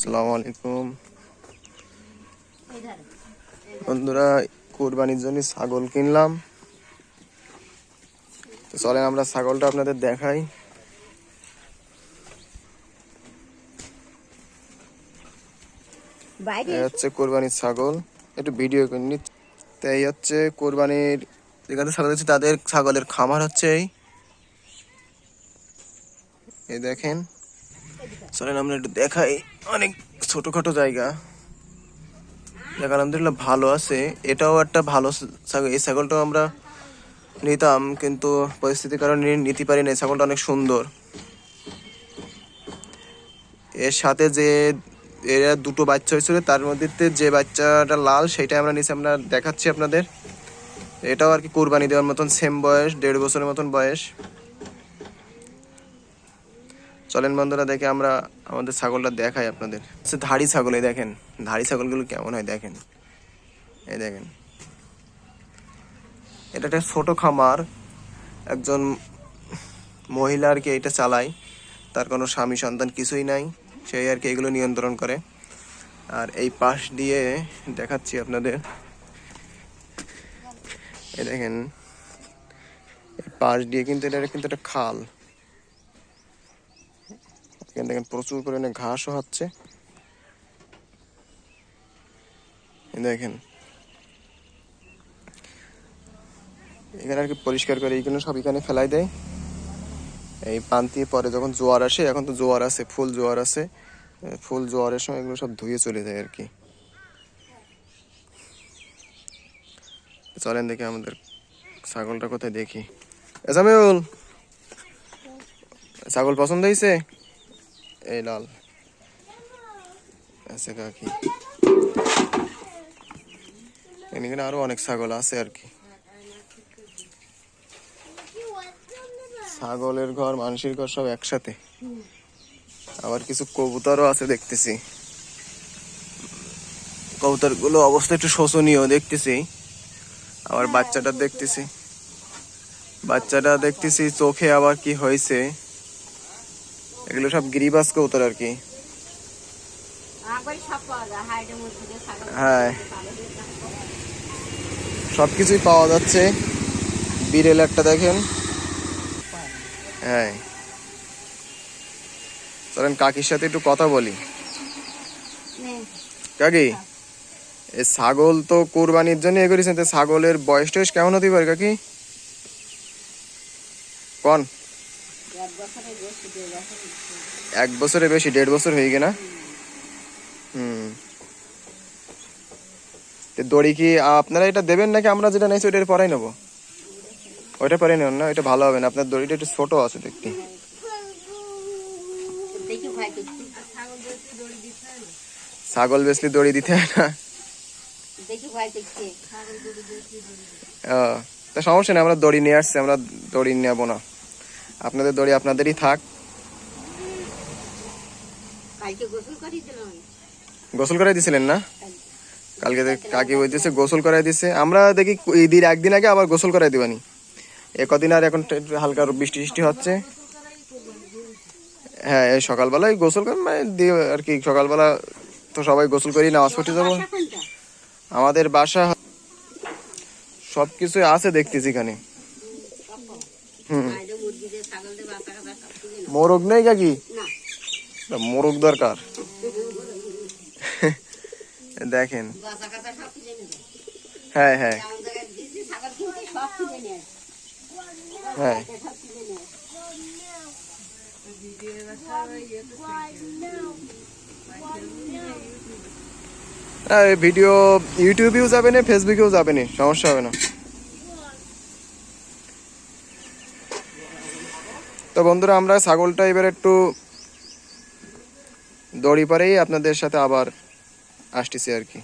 আসসালামু আলাইকুম। বন্ধুরা কোরবানির জন্য ছাগল কিনলাম। তো চলেন আমরা ছাগলটা আপনাদের দেখাই। হচ্ছে কোরবানির ছাগল। একটু ভিডিও করে নি। তো এই হচ্ছে কোরবানির যেখানে ছাগল আছে তাদের ছাগলের খামার হচ্ছে এই দেখেন। চলেন, আমরা একটু দেখাই। অনেক ছোটোখাটো জায়গা। জায়গা আলহামদুলিল্লাহ ভালো আছে। এটাও একটা ভালো ছাগল এই ছাগলটাও আমরা নিতাম, কিন্তু পরিস্থিতির কারণে নিতে পারি না এই ছাগলটা অনেক সুন্দর। এর সাথে যে এরা দুটো বাচ্চা হয়েছিল, তার মধ্যে যে বাচ্চাটা লাল সেটা আমরা নিচে আমরা দেখাচ্ছি আপনাদের। এটাও আর কি কোরবানি দেওয়ার মতন সেম বয়স, দেড় বছরের মতন বয়স। চলেন বন্ধুরা, দেখে আমরা আমাদের ছাগলটা দেখাই আপনাদের। আচ্ছা ধাড়ি ছাগল, এই দেখেন, ধাড়ি ছাগলগুলো কেমন হয় দেখেন। এই দেখেন। এটা একটা ছোট খামার, একজন মহিলা আর কি এটা চালায়, তার কোনো স্বামী সন্তান কিছুই নাই, সেই আর কি এগুলো নিয়ন্ত্রণ করে। আর এই পাশ দিয়ে দেখাচ্ছি আপনাদের। এই দেখেন পাশ দিয়ে কিন্তু এটা কিন্তু একটা খাল। এখানে দেখেন প্রচুর পরিমাণে ঘাসও হচ্ছে। দেখেন। এখানে আর কি পরিষ্কার করে এইগুলো সব এখানে ফেলাই দেয়। এই পান্তি পরে যখন জোয়ার আসে, এখন তো জোয়ার আছে, ফুল জোয়ার আছে, ফুল জোয়ারের সময় এগুলো সব ধুয়ে চলে যায় আর কি। চলেন দেখি আমাদের ছাগলটা কোথায় দেখি। এসামিউল ছাগল পছন্দ হয়েছে? এই লাল। আছে কাকি। এখানে আরও অনেক ছাগল আছে আর কি। ছাগলের ঘর মানুষের ঘর সব একসাথে। আবার কিছু কবুতরও আছে দেখতেছি। কবুতরগুলো অবস্থা একটু শোচনীয় দেখতেছি। আবার বাচ্চাটা দেখতেছি। বাচ্চাটা দেখতেছি চোখে আবার কি হয়েছে। এগুলো সব গিরিবাস কবুতর আর কি। একবারে সব হ্যাঁ সবকিছুই পাওয়া যাচ্ছে। বিড়েল একটা দেখেন। হ্যাঁ চলেন কাকির সাথে একটু কথা বলি। কাকি এই ছাগল তো কোরবানির জন্য এ করেছেন তো ছাগলের বয়স টয়স কেমন হতে পারে কাকি? কন? এক বছরে বেশি, দেড় বছর হয়ে গেনা হুম। দড়ি কি আপনারা এটা দেবেন নাকি? আমরা যেটা নেই ওইটার পরাই নেব। ওইটা পরে নেন না, এটা ভালো হবে না। আপনার দড়িটা একটু ছোট আছে দেখতে। ছাগল বেসলি দড়ি দিতে হয় না। তা সমস্যা নেই, আমরা দড়ি নিয়ে আসছি, আমরা দড়ি নেব না। আপনাদের দড়ি আপনাদেরই থাক। গোসল করাই দিছিলেন না? কালকে। কাকি বলতেছে গোসল করাই দিছে। আমরা দেখি ঈদের একদিন আগে আবার গোসল করাই দিবানি। এ কদিন আর এখন হালকা বৃষ্টি টিষ্টি হচ্ছে। হ্যাঁ এই সকালবেলায় গোসল কর মানে দিয়ে আর কি সকালবেলা তো সবাই গোসল করি নামাজ পড়তে যাব। আমাদের বাসা সব কিছু আছে দেখতেছি এখানে। হুম। মুরগি নেই কাকি? মোরগ দরকার। দেখেন। হ্যাঁ হ্যাঁ। হ্যাঁ। আসে। হ্যাঁ ভিডিও ইউটিউবেও যাবে না ফেসবুকেও যাবে না সমস্যা হবে না। তো বন্ধুরা আমরা ছাগলটা এবার একটু দড়ি পারেই আপনাদের সাথে আবার আসতেছি আর কি।